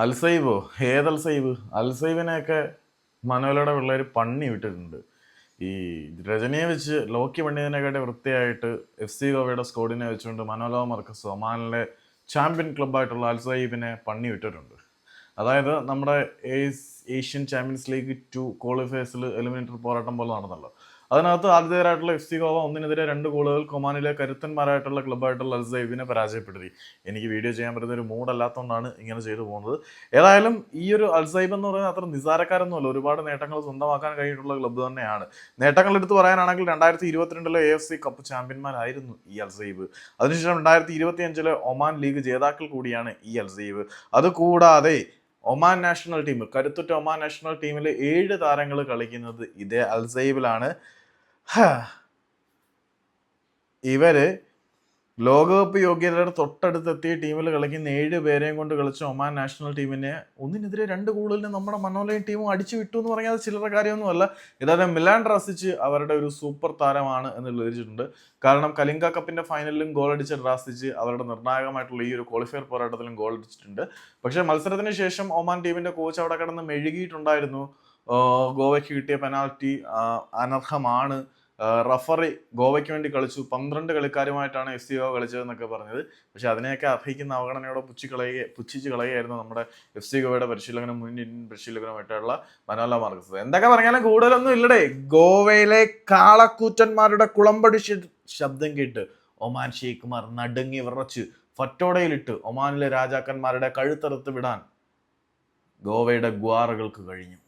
അൽസൈബോ ഏത് അൽസൈബ് അൽസൈബിനെയൊക്കെ മനോലയുടെ പിള്ളേർ പണ്ണി വിട്ടിട്ടുണ്ട്. ഈ രജനിയെ വെച്ച് ലോക്കി പണ്ഡിതനെക്കാട്ടി വൃത്തിയായിട്ട് എഫ് സി ഗോവയുടെ സ്കോഡിനെ വെച്ചുകൊണ്ട് മനോലോ മർക്കസ് ഒമാനിലെ ചാമ്പ്യൻ ക്ലബ്ബായിട്ടുള്ള അൽസൈബിനെ പണ്ണി വിട്ടിട്ടുണ്ട്. അതായത് നമ്മുടെ ഏഷ്യൻ ചാമ്പ്യൻസ് ലീഗ് ടു ക്വാളിഫയേഴ്സിൽ എലിമിനേറ്റർ പോരാട്ടം പോലെ നടന്നല്ലോ. അതിനകത്ത് ആദ്യത്തേരായിട്ടുള്ള എഫ് സി ഗോവ ഒന്നിനെതിരെ രണ്ട് ഗോളുകൾ കൊമാനിലെ കരുത്തന്മാരായിട്ടുള്ള ക്ലബ്ബായിട്ടുള്ള അൽസൈബിനെ പരാജയപ്പെടുത്തി. എനിക്ക് വീഡിയോ ചെയ്യാൻ പറ്റുന്ന ഒരു മൂഡല്ലാത്തതുകൊണ്ടാണ് ഇങ്ങനെ ചെയ്തു പോകുന്നത്. ഏതായാലും ഈ ഒരു അൽസൈബ് എന്ന് പറയുന്നത് അത്ര നിസാരക്കാരൊന്നുമല്ല. ഒരുപാട് നേട്ടങ്ങൾ സ്വന്തമാക്കാൻ കഴിഞ്ഞിട്ടുള്ള ക്ലബ്ബ് തന്നെയാണ്. നേട്ടങ്ങൾ എടുത്ത് പറയാനാണെങ്കിൽ രണ്ടായിരത്തി ഇരുപത്തിരണ്ടിലെ എ എഫ് സി കപ്പ് ചാമ്പ്യന്മാരായിരുന്നു ഈ അൽസൈബ് അതിനുശേഷം രണ്ടായിരത്തി ഇരുപത്തി ഒമാൻ ലീഗ് ജേതാക്കൾ കൂടിയാണ് ഈ അൽസൈബ് അതുകൂടാതെ ഒമാൻ നാഷണൽ ടീം കരുത്തുറ്റ ഒമാൻ നാഷണൽ ടീമിൽ ഏഴ് താരങ്ങൾ കളിക്കുന്നത് ഇതേ അൽസൈബിലാണ്. ഇവർ ലോകകപ്പ് യോഗ്യതയുടെ തൊട്ടടുത്ത് എത്തിയ ടീമിൽ കളിക്കുന്ന ഏഴ് പേരെയും കൊണ്ട് കളിച്ച ഒമാൻ നാഷണൽ ടീമിനെ ഒന്നിനെതിരെ രണ്ട് കൂടുതലും നമ്മുടെ മനോലയം ടീമും അടിച്ചു വിട്ടു എന്ന് പറഞ്ഞാൽ ചില്ലറ കാര്യമൊന്നുമല്ല. ഇതാതെ മിലാൻ ഡ്രാസിച്ച് അവരുടെ ഒരു സൂപ്പർ താരമാണ് എന്ന് വിളിച്ചിട്ടുണ്ട് കാരണം കലിംഗ കപ്പിന്റെ ഫൈനലിലും ഗോൾ അടിച്ച ഡ്രാസിച്ച് അവരുടെ നിർണായകമായിട്ടുള്ള ഈ ഒരു ക്വാളിഫയർ പോരാട്ടത്തിലും ഗോൾ അടിച്ചിട്ടുണ്ട്. പക്ഷേ മത്സരത്തിന് ശേഷം ഒമാൻ ടീമിന്റെ കോച്ച് അവിടെ കിടന്ന് മെഴുകിയിട്ടുണ്ടായിരുന്നു. ഗോവയ്ക്ക് കിട്ടിയ പെനാൽറ്റി അനർഹമാണ് റഫറി ഗോവയ്ക്ക് വേണ്ടി കളിച്ചു. പന്ത്രണ്ട് കളിക്കാരുമായിട്ടാണ് എഫ് സി ഗോവ കളിച്ചതെന്നൊക്കെ പറഞ്ഞത്. പക്ഷെ അതിനെയൊക്കെ അർഹിക്കുന്ന അവഗണനയോടെ പുച്ചി കളയുക പുച്ഛിച്ച് കളയുകയായിരുന്നു നമ്മുടെ എഫ് സി ഗോവയുടെ പരിശീലകനും മുൻ ഇന്ത്യൻ പരിശീലകനുമായിട്ടുള്ള മനോല മാർഗസ്. എന്തൊക്കെ പറഞ്ഞാലും കൂടുതലൊന്നും ഇല്ലടേ. ഗോവയിലെ കാളക്കൂറ്റന്മാരുടെ കുളമ്പടി ശബ്ദം കേട്ട് ഒമാൻ ഷെയ്ഖുമാർ നടുങ്ങി വിറച്ച് ഫറ്റോടയിലിട്ട് ഒമാനിലെ രാജാക്കന്മാരുടെ കഴുത്തറുത്ത് വിടാൻ ഗോവയുടെ ഗ്വാറുകൾക്ക് കഴിഞ്ഞു.